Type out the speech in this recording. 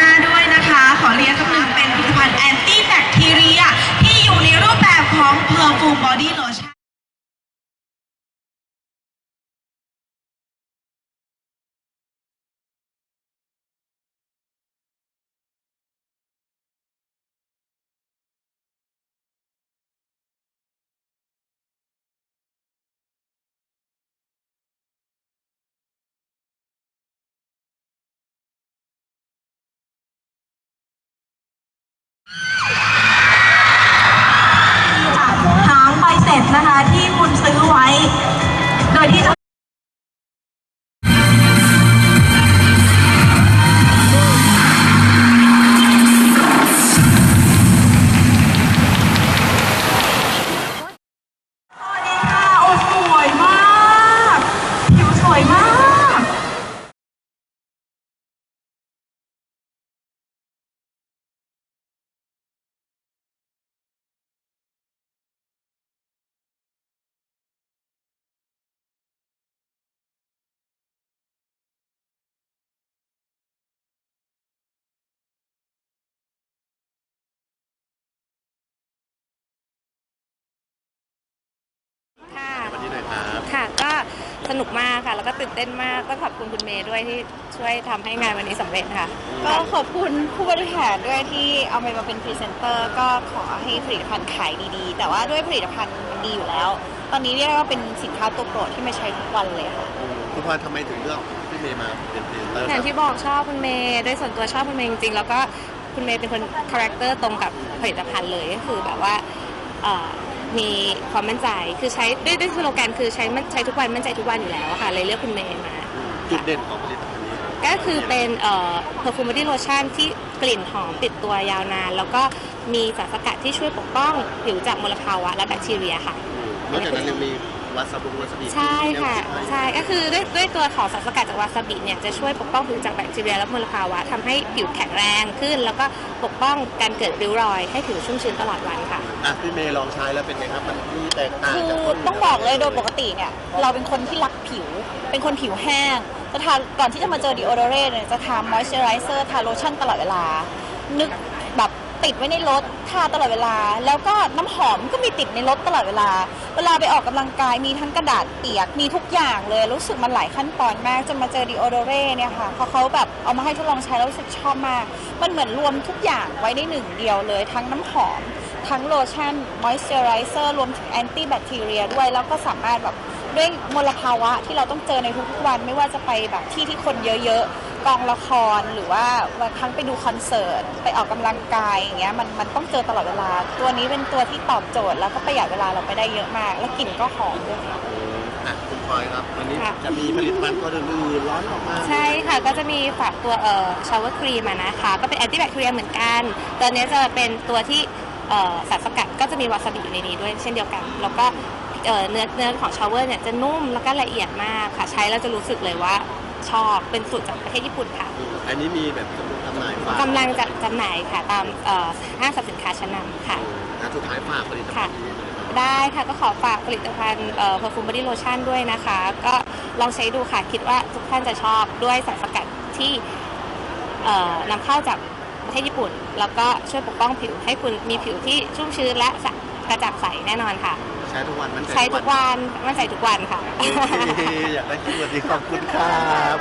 ด้ สนุกมากค่ะ แล้วก็ตื่นเต้นมากก็ขอบคุณคุณเมย์ด้วยที่ช่วยทำให้งานวันนี้สำเร็จค่ะ ก็ขอบคุณผู้บริหารด้วยที่เอาเมย์มาเป็นพรีเซนเตอร์ก็ขอให้ผลิตภัณฑ์ขายดีๆ แต่ว่าด้วยผลิตภัณฑ์มันดีอยู่แล้ว ตอนนี้เรียกว่าเป็นสินค้าตัวโปรดที่ไม่ใช้ทุกวันเลยค่ะ คุณพลอยทำไมถึงเลือกพี่เมย์มาเป็นพรีเซนเตอร์อคย่ารังบที่บอกชอบคุณเมย์โดยส่วนตัวชอบคุณเมย์จริงๆ แล้วก็คุณเมย์เป็นคนคาแรคเตอร์ตรงกับผลิตภัณฑ์เลยก็คือแบบว่าเอ่อ มีความมั่นใจคือใช้ด้วยด้วยสโลแกนคือใช้มั่นใช้ทุกวันมั่นใจทุกวันอยู่แล้วอะค่ะเลยเลือกคุณเมย์มา จุดเด่นของผลิตภัณฑ์นี้ก็คือเป็นเอ่อ perfumery lotion ที่กลิ่นหอมติดตัวยาวนาน แล้วก็มีสารสกัดที่ช่วยปกป้องผิวจากมลภาวะและแบคทีเรียค่ะ นอกจากนั้นยังมี วาซาบุวาซาบิใช่ค่ะใช่ก็คือด้วยด้วยตัวของสารสกัดจากวาซาบิเนี่ยจะช่วยปกป้องผิวจากแบคทีเรียและมลภาวะทำให้ผิวแข็งแรงขึ้น แล้วก็ปกป้องการเกิดริ้วรอย ให้ผิวชุ่มชื้นตลอดวันค่ะอะพี่เมย์ลองใช้แล้วเป็นไงครับมันมีแตกต่างคือจากคนต้องบอกเลยโดยปกติเนี่ยเราเป็นคนที่รักผิว เป็นคนผิวแห้งจะทาก่อนที่จะมาเจอดีโอโดเรเนี่ยจะทามอยส์เจอไรเซอร์ทาโลชั่นตลอดเวลา นึกแบบติดไว้ในรถทาตลอดเวลา แล้วก็น้ำหอมก็มีติดในรถตลอดเวลา เวลาไปออกกำลังกายมีทั้งกระดาษเปียกมีทุกอย่างเลยรู้สึกมันหลายขั้นตอนมากจนมาเจอดีโอโดเร่เนี่ยค่ะพอเขาแบบเอามาให้ทดลองใช้แล้วรู้สึกชอบมาก มันเหมือนรวมทุกอย่างไว้ในหนึ่งเดียวเลย ทั้งน้ำหอม ทั้งโลชั่นมอยส์เจอไรเซอร์รวมถึงแอนตี้แบคทีเรียด้วยแล้วก็สามารถแบบด้วยมลภาวะที่เราต้องเจอในทุกๆวันไม่ว่าจะไปแบบที่ที่คนเยอะๆ กองละครหรือว่าวันทั้งไปดูคอนเสิร์ตไปออกกำลังกายอย่างเงี้ยมันมันต้องเจอตลอดเวลา ตัวนี้เป็นตัวที่ตอบโจทย์แล้วก็ประหยัดเวลาเราไปได้เยอะมาก แล้วกลิ่นก็หอมด้วยค่ะอะคุณพลอยครับวันนี้ค่ะจะมีผลิตภัณฑ์ตัวอื่นๆร้อนออกมาใช่ค่ะก็จะมีฝากตัวเอ่อชาวเวอร์ครีมนะคะก็เป็นแอนตี้แบคทีเรียเหมือนกันตัวนี้จะเป็นตัวที่เอ่อสารสกัดก็จะมีวาซาบิอยู่ในนี้ด้วยเช่นเดียวกัน แล้วก็เอ่อเนื้อเนื้อของชาวเวอร์เนี่ยจะนุ่มแล้วก็ละเอียดมากค่ะใช้แล้วจะรู้สึกเลยว่า ชอบเป็นสูตรจากประเทศญี่ปุ่นค่ะ อันนี้มีแบบจำหน่ายฝากกำลังจะจำหน่ายค่ะ ตามเอ่อห้างสรรพสินค้าชั้นนำค่ะ อะสุดท้ายฝากผลิตภัณฑ์นี้หน่อยครับ ได้ค่ะก็ขอฝากผลิตภัณฑ์เอ่อ perfume body lotion ด้วยนะคะ ก็ลองใช้ดูค่ะ คิดว่าทุกท่านจะชอบด้วยสารสกัดที่เอ่อนำเข้าจากประเทศญี่ปุ่น แล้วก็ช่วยปกป้องผิวให้คุณมีผิวที่ชุ่มชื้นและสะกระจ่างใสแน่นอนค่ะ ใช้ทุกวันมันใจใช้ทุกวันมั่นใจทุกวันค่ะ โอเคอยากได้คีย์เวิร์ดดีขอบคุณครับ